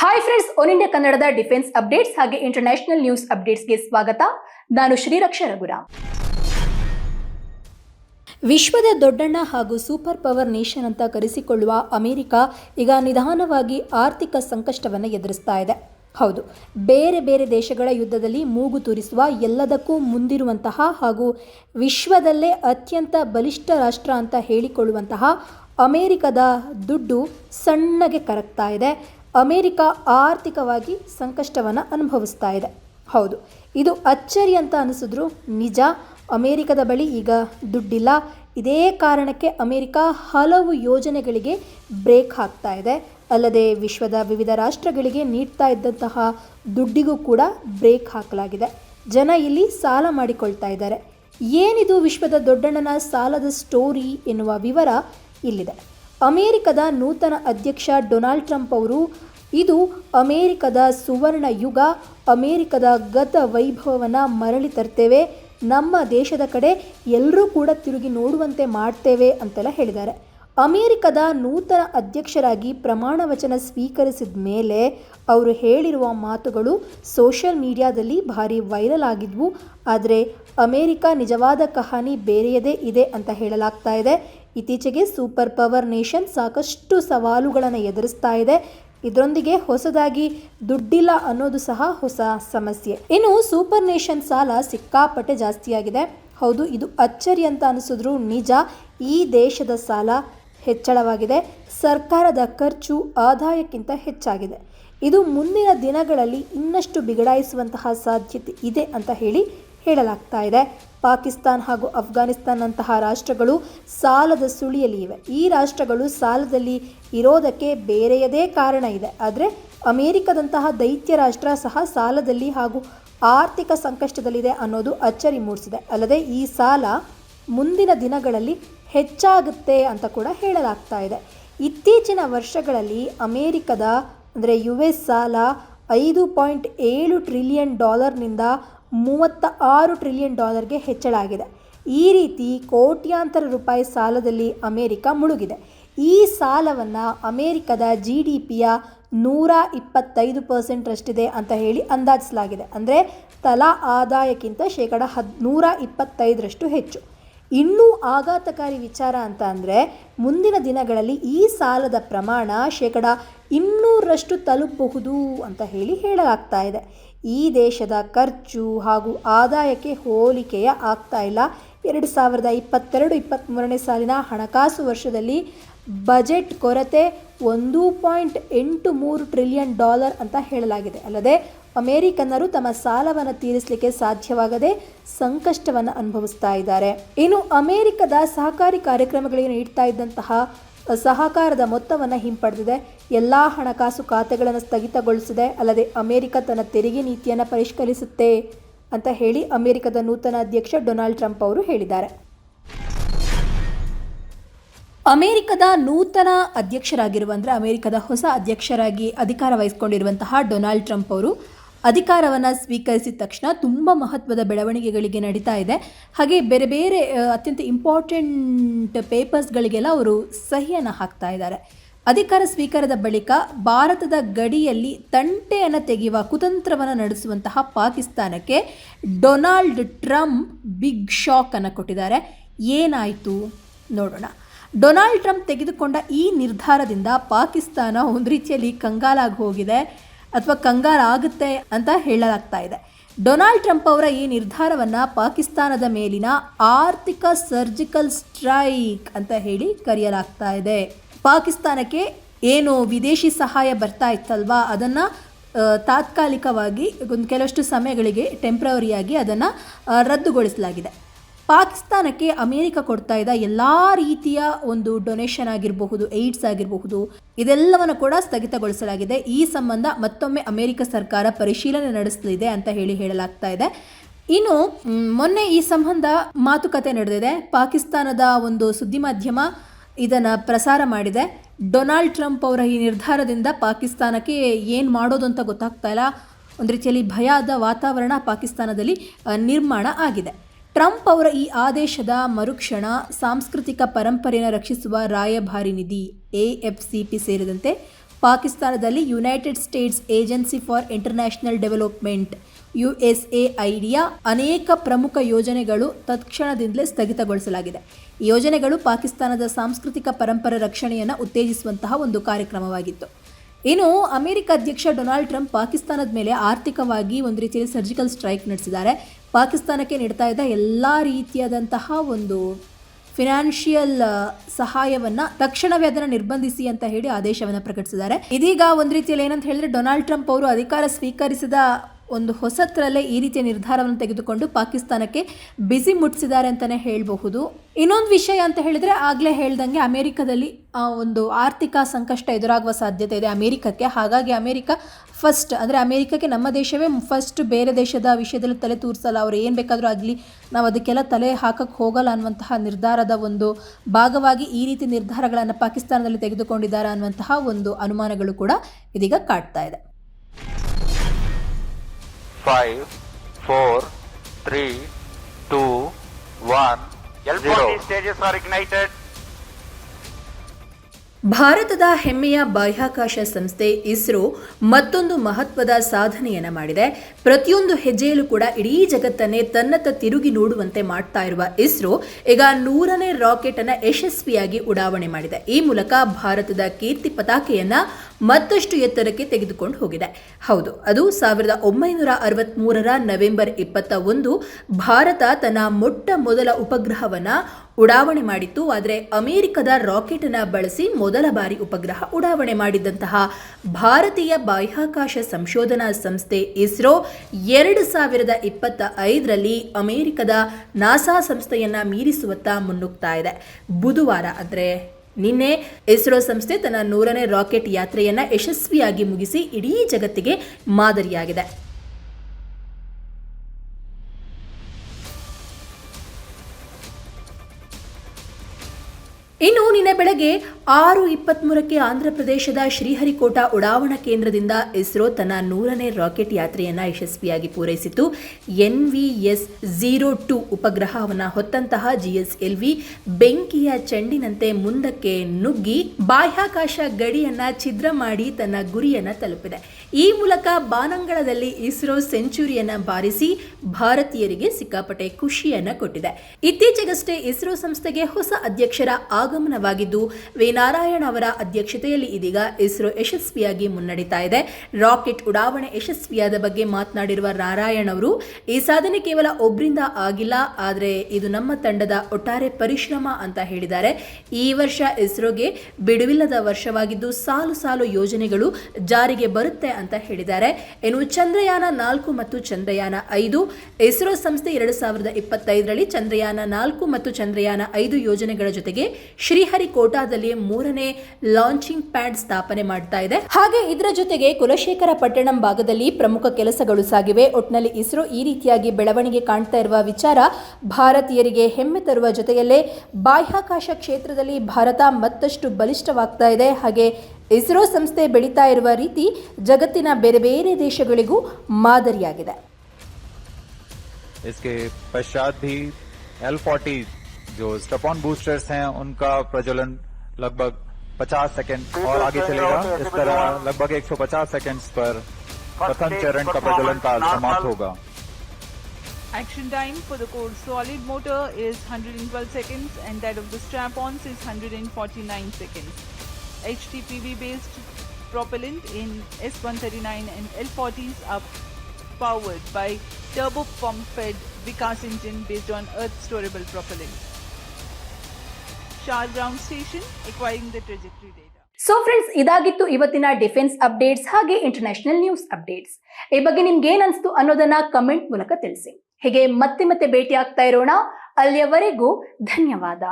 Hi friends one India ಕನ್ನಡದ defence updates ಹಾಗೆ international news ಅಪ್ಡೇಟ್ಸ್ಗೆ ಸ್ವಾಗತ. ನಾನು ಶ್ರೀರಕ್ಷ ರಘುರಾಮ್. ವಿಶ್ವದ ದೊಡ್ಡಣ್ಣ ಹಾಗೂ ಸೂಪರ್ ಪವರ್ ನೇಷನ್ ಅಂತ ಕರೆಸಿಕೊಳ್ಳುವ ಅಮೆರಿಕ ಈಗ ನಿಧಾನವಾಗಿ ಆರ್ಥಿಕ ಸಂಕಷ್ಟವನ್ನು ಎದುರಿಸ್ತಾ ಇದೆ. ಹೌದು, ಬೇರೆ ಬೇರೆ ದೇಶಗಳ ಯುದ್ಧದಲ್ಲಿ ಮೂಗು ತೂರಿಸುವ ಎಲ್ಲದಕ್ಕೂ ಮುಂದಿರುವಂತಹ ಹಾಗೂ ವಿಶ್ವದಲ್ಲೇ ಅತ್ಯಂತ ಬಲಿಷ್ಠ ರಾಷ್ಟ್ರ ಅಂತ ಹೇಳಿಕೊಳ್ಳುವಂತಹ ಅಮೇರಿಕದ ದುಡ್ಡು ಸಣ್ಣಗೆ ಕರಗ್ತಾ ಇದೆ. ಅಮೆರಿಕ ಆರ್ಥಿಕವಾಗಿ ಸಂಕಷ್ಟವನ್ನು ಅನುಭವಿಸ್ತಾ ಇದೆ. ಹೌದು, ಇದು ಅಚ್ಚರಿ ಅಂತ ಅನಿಸಿದ್ರು ನಿಜ, ಅಮೇರಿಕದ ಬಳಿ ಈಗ ದುಡ್ಡಿಲ್ಲ. ಇದೇ ಕಾರಣಕ್ಕೆ ಅಮೇರಿಕ ಹಲವು ಯೋಜನೆಗಳಿಗೆ ಬ್ರೇಕ್ ಹಾಕ್ತಾ ಇದೆ. ಅಲ್ಲದೆ ವಿಶ್ವದ ವಿವಿಧ ರಾಷ್ಟ್ರಗಳಿಗೆ ನೀಡ್ತಾ ಇದ್ದಂತಹ ದುಡ್ಡಿಗೂ ಕೂಡ ಬ್ರೇಕ್ ಹಾಕಲಾಗಿದೆ. ಜನ ಇಲ್ಲಿ ಸಾಲ ಮಾಡಿಕೊಳ್ತಾ ಇದ್ದಾರೆ. ಏನಿದು ವಿಶ್ವದ ದೊಡ್ಡಣ್ಣನ ಸಾಲದ ಸ್ಟೋರಿ ಎನ್ನುವ ವಿವರ ಇಲ್ಲಿದೆ. ಅಮೇರಿಕದ ನೂತನ ಅಧ್ಯಕ್ಷ ಡೊನಾಲ್ಡ್ ಟ್ರಂಪ್ ಅವರು, ಇದು ಅಮೇರಿಕದ ಸುವರ್ಣ ಯುಗ, ಅಮೇರಿಕದ ಗತ ವೈಭವವನ್ನು ಮರಳಿ ತರ್ತೇವೆ, ನಮ್ಮ ದೇಶದ ಕಡೆ ಎಲ್ಲರೂ ಕೂಡ ತಿರುಗಿ ನೋಡುವಂತೆ ಮಾಡ್ತೇವೆ ಅಂತೆಲ್ಲ ಹೇಳಿದ್ದಾರೆ. ಅಮೇರಿಕದ ನೂತನ ಅಧ್ಯಕ್ಷರಾಗಿ ಪ್ರಮಾಣ ವಚನ ಸ್ವೀಕರಿಸಿದ ಮೇಲೆ ಅವರು ಹೇಳಿರುವ ಮಾತುಗಳು ಸೋಷಿಯಲ್ ಮೀಡಿಯಾದಲ್ಲಿ ಭಾರಿ ವೈರಲ್ ಆಗಿದ್ವು. ಆದರೆ ಅಮೇರಿಕ ನಿಜವಾದ ಕಹಾನಿ ಬೇರೆಯದೇ ಇದೆ ಅಂತ ಹೇಳಲಾಗ್ತಾ ಇದೆ. ಇತ್ತೀಚೆಗೆ ಸೂಪರ್ ಪವರ್ ನೇಷನ್ ಸಾಕಷ್ಟು ಸವಾಲುಗಳನ್ನು ಎದುರಿಸ್ತಾ ಇದೆ. ಇದರೊಂದಿಗೆ ಹೊಸದಾಗಿ ದುಡ್ಡಿಲ್ಲ ಅನ್ನೋದು ಸಹ ಹೊಸ ಸಮಸ್ಯೆ. ಇನ್ನು ಸೂಪರ್ ನೇಷನ್ ಸಾಲ ಸಿಕ್ಕಾಪಟ್ಟೆ ಜಾಸ್ತಿಯಾಗಿದೆ. ಹೌದು, ಇದು ಅಚ್ಚರಿ ಅಂತ ಅನಿಸಿದ್ರು ನಿಜ, ಈ ದೇಶದ ಸಾಲ ಹೆಚ್ಚಳವಾಗಿದೆ. ಸರ್ಕಾರದ ಖರ್ಚು ಆದಾಯಕ್ಕಿಂತ ಹೆಚ್ಚಾಗಿದೆ. ಇದು ಮುಂದಿನ ದಿನಗಳಲ್ಲಿ ಇನ್ನಷ್ಟು ಬಿಗಡಾಯಿಸುವಂತಹ ಸಾಧ್ಯತೆ ಇದೆ ಅಂತ ಹೇಳಿ ಹೇಳಲಾಗ್ತಾ ಇದೆ. ಪಾಕಿಸ್ತಾನ್ ಹಾಗೂ ಅಫ್ಘಾನಿಸ್ತಾನ್ನಂತಹ ರಾಷ್ಟ್ರಗಳು ಸಾಲದ ಸುಳಿಯಲ್ಲಿ ಇವೆ. ಈ ರಾಷ್ಟ್ರಗಳು ಸಾಲದಲ್ಲಿ ಇರೋದಕ್ಕೆ ಬೇರೆಯದೇ ಕಾರಣ ಇದೆ. ಆದರೆ ಅಮೇರಿಕದಂತಹ ದೈತ್ಯ ರಾಷ್ಟ್ರ ಸಹ ಸಾಲದಲ್ಲಿ ಹಾಗೂ ಆರ್ಥಿಕ ಸಂಕಷ್ಟದಲ್ಲಿದೆ ಅನ್ನೋದು ಅಚ್ಚರಿ ಮೂಡಿಸಿದೆ. ಅಲ್ಲದೆ ಈ ಸಾಲ ಮುಂದಿನ ದಿನಗಳಲ್ಲಿ ಹೆಚ್ಚಾಗುತ್ತೆ ಅಂತ ಕೂಡ ಹೇಳಲಾಗ್ತಾ ಇದೆ. ಇತ್ತೀಚಿನ ವರ್ಷಗಳಲ್ಲಿ ಅಮೇರಿಕದ, ಅಂದರೆ ಯು ಎಸ್ ಸಾಲ ಐದು ಪಾಯಿಂಟ್ ಏಳು ಟ್ರಿಲಿಯನ್ ಡಾಲರ್ನಿಂದ ಮೂವತ್ತ ಆರು ಟ್ರಿಲಿಯನ್ ಡಾಲರ್ಗೆ ಹೆಚ್ಚಳ ಆಗಿದೆ. ಈ ರೀತಿ ಕೋಟ್ಯಾಂತರ ರೂಪಾಯಿ ಸಾಲದಲ್ಲಿ ಅಮೇರಿಕ ಮುಳುಗಿದೆ. ಈ ಸಾಲವನ್ನು ಅಮೇರಿಕದ ಜಿ ಡಿ ಪಿಯ ನೂರ ಇಪ್ಪತ್ತೈದು ಪರ್ಸೆಂಟ್ರಷ್ಟಿದೆ ಅಂತ ಹೇಳಿ ಅಂದಾಜಿಸಲಾಗಿದೆ. ಅಂದರೆ ತಲಾ ಆದಾಯಕ್ಕಿಂತ ಶೇಕಡ ಹದ್, ನೂರ ಇಪ್ಪತ್ತೈದರಷ್ಟು ಹೆಚ್ಚು. ಇನ್ನೂ ಆಘಾತಕಾರಿ ವಿಚಾರ ಅಂತ ಅಂದರೆ ಮುಂದಿನ ದಿನಗಳಲ್ಲಿ ಈ ಸಾಲದ ಪ್ರಮಾಣ ಶೇಕಡ ಇನ್ನೂರಷ್ಟು ತಲುಪಬಹುದು ಅಂತ ಹೇಳಿ ಹೇಳಲಾಗ್ತಾ ಇದೆ. ಈ ದೇಶದ ಖರ್ಚು ಹಾಗೂ ಆದಾಯಕ್ಕೆ ಹೋಲಿಕೆಯ ಆಗ್ತಾ ಇಲ್ಲ. ಎರಡು ಸಾವಿರದ ಇಪ್ಪತ್ತೆರಡು ಇಪ್ಪತ್ತ್ಮೂರನೇ ಸಾಲಿನ ಹಣಕಾಸು ವರ್ಷದಲ್ಲಿ ಬಜೆಟ್ ಕೊರತೆ ಒಂದು ಪಾಯಿಂಟ್ ಎಂಟು ಮೂರು ಟ್ರಿಲಿಯನ್ ಡಾಲರ್ ಅಂತ ಹೇಳಲಾಗಿದೆ. ಅಲ್ಲದೆ, ಅಮೆರಿಕನ್ನರು ತಮ್ಮ ಸಾಲವನ್ನು ತೀರಿಸಲಿಕ್ಕೆ ಸಾಧ್ಯವಾಗದೆ ಸಂಕಷ್ಟವನ್ನು ಅನುಭವಿಸ್ತಾ ಇದ್ದಾರೆ. ಇನ್ನು ಅಮೆರಿಕದ ಸಹಕಾರಿ ಕಾರ್ಯಕ್ರಮಗಳಿಗೆ ನೀಡ್ತಾ ಇದ್ದಂತಹ ಸಹಕಾರದ ಮೊತ್ತವನ್ನು ಹಿಂಪಡೆದಿದೆ. ಎಲ್ಲ ಹಣಕಾಸು ಖಾತೆಗಳನ್ನು ಸ್ಥಗಿತಗೊಳಿಸಿದೆ. ಅಲ್ಲದೆ ಅಮೆರಿಕ ತನ್ನ ತೆರಿಗೆ ನೀತಿಯನ್ನು ಪರಿಷ್ಕರಿಸುತ್ತೆ ಅಂತ ಹೇಳಿ ಅಮೆರಿಕದ ನೂತನ ಅಧ್ಯಕ್ಷ ಡೊನಾಲ್ಡ್ ಟ್ರಂಪ್ ಅವರು ಹೇಳಿದ್ದಾರೆ. ಅಮೆರಿಕದ ನೂತನ ಅಧ್ಯಕ್ಷರಾಗಿರುವ ಅಂದರೆ ಅಮೆರಿಕದ ಹೊಸ ಅಧ್ಯಕ್ಷರಾಗಿ ಅಧಿಕಾರ ವಹಿಸಿಕೊಂಡಿರುವಂತಹ ಡೊನಾಲ್ಡ್ ಟ್ರಂಪ್ ಅವರು ಅಧಿಕಾರವನ್ನು ಸ್ವೀಕರಿಸಿದ ತಕ್ಷಣ ತುಂಬ ಮಹತ್ವದ ಬೆಳವಣಿಗೆಗಳಿಗೆ ನಡೀತಾ ಇದೆ. ಹಾಗೆ ಬೇರೆ ಬೇರೆ ಅತ್ಯಂತ ಇಂಪಾರ್ಟೆಂಟ್ ಪೇಪರ್ಸ್ಗಳಿಗೆಲ್ಲ ಅವರು ಸಹಿಯನ್ನು ಹಾಕ್ತಾ ಇದ್ದಾರೆ. ಅಧಿಕಾರ ಸ್ವೀಕಾರದ ಬಳಿಕ ಭಾರತದ ಗಡಿಯಲ್ಲಿ ತಂಟೆಯನ್ನು ತೆಗೆಯುವ ಕುತಂತ್ರವನ್ನು ನಡೆಸುವಂತಹ ಪಾಕಿಸ್ತಾನಕ್ಕೆ ಡೊನಾಲ್ಡ್ ಟ್ರಂಪ್ ಬಿಗ್ ಶಾಕ್ ಅನ್ನು ಕೊಟ್ಟಿದ್ದಾರೆ. ಏನಾಯಿತು ನೋಡೋಣ. ಡೊನಾಲ್ಡ್ ಟ್ರಂಪ್ ತೆಗೆದುಕೊಂಡ ಈ ನಿರ್ಧಾರದಿಂದ ಪಾಕಿಸ್ತಾನ ಒಂದು ರೀತಿಯಲ್ಲಿ ಕಂಗಾಲಾಗಿ ಹೋಗಿದೆ. ಅಥವಾ ಕಂಗಾಲಾಗುತ್ತೆ ಅಂತ ಹೇಳಲಾಗ್ತಾ ಇದೆ. ಡೊನಾಲ್ಡ್ ಟ್ರಂಪ್ ಅವರ ಈ ನಿರ್ಧಾರವನ್ನು ಪಾಕಿಸ್ತಾನದ ಮೇಲಿನ ಆರ್ಥಿಕ ಸರ್ಜಿಕಲ್ ಸ್ಟ್ರೈಕ್ ಅಂತ ಹೇಳಿ ಕರೆಯಲಾಗ್ತಾ ಇದೆ. ಪಾಕಿಸ್ತಾನಕ್ಕೆ ಏನು ವಿದೇಶಿ ಸಹಾಯ ಬರ್ತಾ ಇತ್ತಲ್ವಾ? ಅದನ್ನು ತಾತ್ಕಾಲಿಕವಾಗಿ ಒಂದು ಕೆಲವಷ್ಟು ಸಮಯಗಳಿಗೆ ಟೆಂಪ್ರವರಿಯಾಗಿ ಅದನ್ನು ರದ್ದುಗೊಳಿಸಲಾಗಿದೆ. ಪಾಕಿಸ್ತಾನಕ್ಕೆ ಅಮೇರಿಕ ಕೊಡ್ತಾ ಇದ್ದ ಎಲ್ಲ ರೀತಿಯ ಒಂದು ಡೊನೇಷನ್ ಆಗಿರಬಹುದು ಏಡ್ಸ್ ಆಗಿರಬಹುದು, ಇದೆಲ್ಲವನ್ನು ಕೂಡ ಸ್ಥಗಿತಗೊಳಿಸಲಾಗಿದೆ. ಈ ಸಂಬಂಧ ಮತ್ತೊಮ್ಮೆ ಅಮೇರಿಕ ಸರ್ಕಾರ ಪರಿಶೀಲನೆ ನಡೆಸಲಿದೆ ಅಂತ ಹೇಳಿ ಹೇಳಲಾಗ್ತಾ ಇದೆ. ಇನ್ನು ಮೊನ್ನೆ ಈ ಸಂಬಂಧ ಮಾತುಕತೆ ನಡೆದಿದೆ. ಪಾಕಿಸ್ತಾನದ ಒಂದು ಸುದ್ದಿ ಮಾಧ್ಯಮ ಇದನ್ನು ಪ್ರಸಾರ ಮಾಡಿದೆ. ಡೊನಾಲ್ಡ್ ಟ್ರಂಪ್ ಅವರ ಈ ನಿರ್ಧಾರದಿಂದ ಪಾಕಿಸ್ತಾನಕ್ಕೆ ಏನು ಮಾಡೋದು ಅಂತ ಗೊತ್ತಾಗ್ತಾ ಇಲ್ಲ. ಒಂದು ರೀತಿಯಲ್ಲಿ ಭಯದ ವಾತಾವರಣ ಪಾಕಿಸ್ತಾನದಲ್ಲಿ ನಿರ್ಮಾಣ ಆಗಿದೆ. ಟ್ರಂಪ್ ಅವರ ಈ ಆದೇಶದ ಮರುಕ್ಷಣ ಸಾಂಸ್ಕೃತಿಕ ಪರಂಪರೆಯನ್ನು ರಕ್ಷಿಸುವ ರಾಯಭಾರಿ ನಿಧಿ ಎ ಎಫ್ ಸಿ ಪಿ ಸೇರಿದಂತೆ ಪಾಕಿಸ್ತಾನದಲ್ಲಿ United States agency for international development, U S A I D ಅನೇಕ ಪ್ರಮುಖ ಯೋಜನೆಗಳು ತತ್ಕ್ಷಣದಿಂದಲೇ ಸ್ಥಗಿತಗೊಳಿಸಲಾಗಿದೆ. ಯೋಜನೆಗಳು ಪಾಕಿಸ್ತಾನದ ಸಾಂಸ್ಕೃತಿಕ ಪರಂಪರೆ ರಕ್ಷಣೆಯನ್ನು ಉತ್ತೇಜಿಸುವಂತಹ ಒಂದು ಕಾರ್ಯಕ್ರಮವಾಗಿತ್ತು. ಇನ್ನು ಅಮೆರಿಕ ಅಧ್ಯಕ್ಷ ಡೊನಾಲ್ಡ್ ಟ್ರಂಪ್ ಪಾಕಿಸ್ತಾನದ ಮೇಲೆ ಆರ್ಥಿಕವಾಗಿ ಒಂದು ರೀತಿಯಲ್ಲಿ ಸರ್ಜಿಕಲ್ ಸ್ಟ್ರೈಕ್ ನಡೆಸಿದ್ದಾರೆ. ಪಾಕಿಸ್ತಾನಕ್ಕೆ ನೀಡ್ತಾ ಇದ್ದ ಎಲ್ಲ ರೀತಿಯಾದಂತಹ ಒಂದು ಫಿನಾನ್ಷಿಯಲ್ ಸಹಾಯವನ್ನು ತಕ್ಷಣವೇ ಅದನ್ನು ನಿರ್ಬಂಧಿಸಿ ಅಂತ ಹೇಳಿ ಆದೇಶವನ್ನು ಪ್ರಕಟಿಸಿದ್ದಾರೆ. ಇದೀಗ ಒಂದು ರೀತಿಯಲ್ಲಿ ಏನಂತ ಹೇಳಿದ್ರೆ ಡೊನಾಲ್ಡ್ ಟ್ರಂಪ್ ಅವರು ಅಧಿಕಾರ ಸ್ವೀಕರಿಸಿದ ಒಂದು ಹೊಸತ್ರಲ್ಲೇ ಈ ರೀತಿಯ ನಿರ್ಧಾರವನ್ನು ತೆಗೆದುಕೊಂಡು ಪಾಕಿಸ್ತಾನಕ್ಕೆ ಬಿಸಿ ಮುಟ್ಟಿಸಿದ್ದಾರೆ ಅಂತಲೇ ಹೇಳಬಹುದು. ಇನ್ನೊಂದು ವಿಷಯ ಅಂತ ಹೇಳಿದ್ರೆ ಆಗಲೇ ಹೇಳ್ದಂಗೆ ಅಮೆರಿಕದಲ್ಲಿ ಒಂದು ಆರ್ಥಿಕ ಸಂಕಷ್ಟ ಎದುರಾಗುವ ಸಾಧ್ಯತೆ ಇದೆ ಅಮೆರಿಕಕ್ಕೆ. ಹಾಗಾಗಿ ಅಮೆರಿಕ ಫಸ್ಟ್ ಅಂದರೆ ಅಮೆರಿಕಕ್ಕೆ ನಮ್ಮ ದೇಶವೇ ಫಸ್ಟ್ ಬೇರೆ ದೇಶದ ವಿಷಯದಲ್ಲಿ ತಲೆ ತೂರಿಸಲ್ಲ. ಅವ್ರು ಏನು ಬೇಕಾದರೂ ಆಗಲಿ ನಾವು ಅದಕ್ಕೆಲ್ಲ ತಲೆ ಹಾಕಕ್ಕೆ ಹೋಗಲ್ಲ ಅನ್ನುವಂತಹ ನಿರ್ಧಾರದ ಒಂದು ಭಾಗವಾಗಿ ಈ ರೀತಿ ನಿರ್ಧಾರಗಳನ್ನು ಪಾಕಿಸ್ತಾನದಲ್ಲಿ ತೆಗೆದುಕೊಂಡಿದ್ದಾರೆ ಅನ್ನುವಂತಹ ಒಂದು ಅನುಮಾನಗಳು ಕೂಡ ಇದೀಗ ಕಾಡ್ತಾ ಇದೆ. 5, 4, 3, 2, 1. L40 stages are ignited. ಭಾರತದ ಹೆಮ್ಮೆಯ ಬಾಹ್ಯಾಕಾಶ ಸಂಸ್ಥೆ ಇಸ್ರೋ ಮತ್ತೊಂದು ಮಹತ್ವದ ಸಾಧನೆಯನ್ನು ಮಾಡಿದೆ. ಪ್ರತಿಯೊಂದು ಹೆಜ್ಜೆಯಲ್ಲೂ ಕೂಡ ಇಡೀ ಜಗತ್ತನ್ನೇ ತನ್ನತ್ತ ತಿರುಗಿ ನೋಡುವಂತೆ ಮಾಡ್ತಾ ಇರುವ ಇಸ್ರೋ ಈಗ ನೂರನೇ ರಾಕೆಟ್ ಅನ್ನು ಯಶಸ್ವಿಯಾಗಿ ಉಡಾವಣೆ ಮಾಡಿದೆ. ಈ ಮೂಲಕ ಭಾರತದ ಕೀರ್ತಿ ಪತಾಕೆಯನ್ನ ಮತ್ತಷ್ಟು ಎತ್ತರಕ್ಕೆ ತೆಗೆದುಕೊಂಡು ಹೋಗಿದೆ. ಹೌದು, ಅದು ಸಾವಿರದ ಒಂಬೈನೂರ ಅರವತ್ಮೂರರ ನವೆಂಬರ್ ಇಪ್ಪತ್ತ ಒಂದು ಭಾರತ ತನ್ನ ಮೊಟ್ಟ ಮೊದಲ ಉಪಗ್ರಹವನ್ನ ಉಡಾವಣೆ ಮಾಡಿತ್ತು. ಆದರೆ ಅಮೆರಿಕದ ರಾಕೆಟ್ ಅನ್ನ ಬಳಸಿ ಮೊದಲ ಬಾರಿ ಉಪಗ್ರಹ ಉಡಾವಣೆ ಮಾಡಿದಂತಹ ಭಾರತೀಯ ಬಾಹ್ಯಾಕಾಶ ಸಂಶೋಧನಾ ಸಂಸ್ಥೆ ಇಸ್ರೋ ಎರಡು ಸಾವಿರದ ಇಪ್ಪತ್ತ ಐದರಲ್ಲಿ ಅಮೆರಿಕದ ನಾಸಾ ಸಂಸ್ಥೆಯನ್ನ ಮೀರಿಸುವತ್ತ ಮುನ್ನುಗ್ತಾ ಇದೆ. ಬುಧವಾರ ಅಂದರೆ ನಿನ್ನೆ ಇಸ್ರೋ ಸಂಸ್ಥೆ ತನ್ನ ನೂರನೇ ರಾಕೆಟ್ ಯಾತ್ರೆಯನ್ನು ಯಶಸ್ವಿಯಾಗಿ ಮುಗಿಸಿ ಇಡೀ ಜಗತ್ತಿಗೆ ಮಾದರಿಯಾಗಿದೆ. ಇನ್ನು ನಿನ್ನೆ ಬೆಳಗ್ಗೆ ಆರು ಇಪ್ಪತ್ತ್ಮೂರಕ್ಕೆ ಆಂಧ್ರಪ್ರದೇಶದ ಶ್ರೀಹರಿಕೋಟಾ ಉಡಾವಣಾ ಕೇಂದ್ರದಿಂದ ಇಸ್ರೋ ತನ್ನ ನೂರನೇ ರಾಕೆಟ್ ಯಾತ್ರೆಯನ್ನು ಯಶಸ್ವಿಯಾಗಿ ಪೂರೈಸಿತು N V S zero two ಉಪಗ್ರಹವನ್ನು ಹೊತ್ತಂತಹ ಜಿಎಸ್ಎಲ್ವಿ ಬೆಂಕಿಯ ಚೆಂಡಿನಂತೆ ಮುಂದಕ್ಕೆ ನುಗ್ಗಿ ಬಾಹ್ಯಾಕಾಶ ಗಡಿಯನ್ನ ಛಿದ್ರ ಮಾಡಿ ತನ್ನ ಗುರಿಯನ್ನ ತಲುಪಿದೆ. ಈ ಮೂಲಕ ಬಾನಂಗಳದಲ್ಲಿ ಇಸ್ರೋ ಸೆಂಚುರಿಯನ್ನ ಬಾರಿಸಿ ಭಾರತೀಯರಿಗೆ ಸಿಕ್ಕಾಪಟ್ಟೆ ಖುಷಿಯನ್ನು ಕೊಟ್ಟಿದೆ. ಇತ್ತೀಚೆಗಷ್ಟೇ ಇಸ್ರೋ ಸಂಸ್ಥೆಗೆ ಹೊಸ ಅಧ್ಯಕ್ಷರ ಆಗಮನವಾಗಿದ್ದು ವಿ ಅವರ ಅಧ್ಯಕ್ಷತೆಯಲ್ಲಿ ಇದೀಗ ಇಸ್ರೋ ಯಶಸ್ವಿಯಾಗಿ ಮುನ್ನಡೀತಾ ಇದೆ. ರಾಕೆಟ್ ಉಡಾವಣೆ ಯಶಸ್ವಿಯಾದ ಬಗ್ಗೆ ಮಾತನಾಡಿರುವ ನಾರಾಯಣ್ ಅವರು, ಈ ಸಾಧನೆ ಕೇವಲ ಒಬ್ಬರಿಂದ ಆಗಿಲ್ಲ, ಆದರೆ ಇದು ನಮ್ಮ ತಂಡದ ಒಟ್ಟಾರೆ ಪರಿಶ್ರಮ ಅಂತ ಹೇಳಿದ್ದಾರೆ. ಈ ವರ್ಷ ಇಸ್ರೋಗೆ ಬಿಡುವಿಲ್ಲದ ವರ್ಷವಾಗಿದ್ದು, ಸಾಲು ಸಾಲು ಯೋಜನೆಗಳು ಜಾರಿಗೆ ಬರುತ್ತೆ ಅಂತ ಹೇಳಿದ್ದಾರೆ. ಇನ್ನು ಚಂದ್ರಯಾನ ನಾಲ್ಕು ಮತ್ತು ಚಂದ್ರಯಾನ ಐದು, ಇಸ್ರೋ ಸಂಸ್ಥೆ ಎರಡು ಸಾವಿರದ ಇಪ್ಪತ್ತೈದರಲ್ಲಿ ಚಂದ್ರಯಾನ ನಾಲ್ಕು ಮತ್ತು ಚಂದ್ರಯಾನ ಐದು ಯೋಜನೆಗಳ ಜೊತೆಗೆ ಶ್ರೀಹರಿಕೋಟಾದಲ್ಲಿ ಮೂರನೇ ಲಾಂಚಿಂಗ್ ಪ್ಯಾಡ್ ಸ್ಥಾಪನೆ ಮಾಡ್ತಾ ಇದೆ. ಹಾಗೆ ಇದರ ಜೊತೆಗೆ ಕುಲಶೇಖರ ಪಟ್ಟಣಂ ಭಾಗದಲ್ಲಿ ಪ್ರಮುಖ ಕೆಲಸಗಳು ಸಾಗಿವೆ. ಒಟ್ನಲ್ಲಿ ಇಸ್ರೋ ಈ ರೀತಿಯಾಗಿ ಬೆಳವಣಿಗೆ ಕಾಣ್ತಾ ಇರುವ ವಿಚಾರ ಭಾರತೀಯರಿಗೆ ಹೆಮ್ಮೆ ತರುವ ಜೊತೆಯಲ್ಲೇ ಬಾಹ್ಯಾಕಾಶ ಕ್ಷೇತ್ರದಲ್ಲಿ ಭಾರತ ಮತ್ತಷ್ಟು ಬಲಿಷ್ಠವಾಗ್ತಾ ಇದೆ. ಹಾಗೆ ಇಸ್ರೋ ಸಂಸ್ಥೆ ಬೆಳೀತಾ ಇರುವ ರೀತಿ ಜಗತ್ತಿನ ಬೇರೆ ಬೇರೆ ದೇಶಗಳಿಗೂ ಮಾದರಿಯಾಗಿದೆ. ಪಶ್ಚಾತ್ पश्चात ಎಲ್ ಫಾರ್ಟೀಸ್ जो स्टेपॉन बूस्टर्स हैं, उनका प्रज्वलन लगभग 50 सेकंड और आगे चलेगा। इस तरह लगभग 150 सेकंड्स पर प्रथम चरण का प्रज्वलन काल समाप्त होगा। Action time for the core solid motor is 112 seconds and that of the strap on is hundred and seconds HTPB based propellant in S and L40s are powered by turbo pump fed Vikas engine based on earth storable propellant Shah ground station acquiring the trajectory data so friends ಇದಾಗಿತ್ತು ಇವತ್ತಿನ defence updates ಹಾಗೆ international news updates ಈ ಬಗ್ಗೆ ನಿಮ್ಗೆ ಏನ್ ಅನ್ಸ್ತು ಅನ್ನೋದನ್ನ comment ಮೂಲಕ ತಿಳಿಸಿ. ಹೀಗೆ ಮತ್ತೆ ಮತ್ತೆ ಭೇಟಿ ಆಗ್ತಾ ಇರೋಣ. ಅಲ್ಲಿಯವರೆಗೂ ಧನ್ಯವಾದ.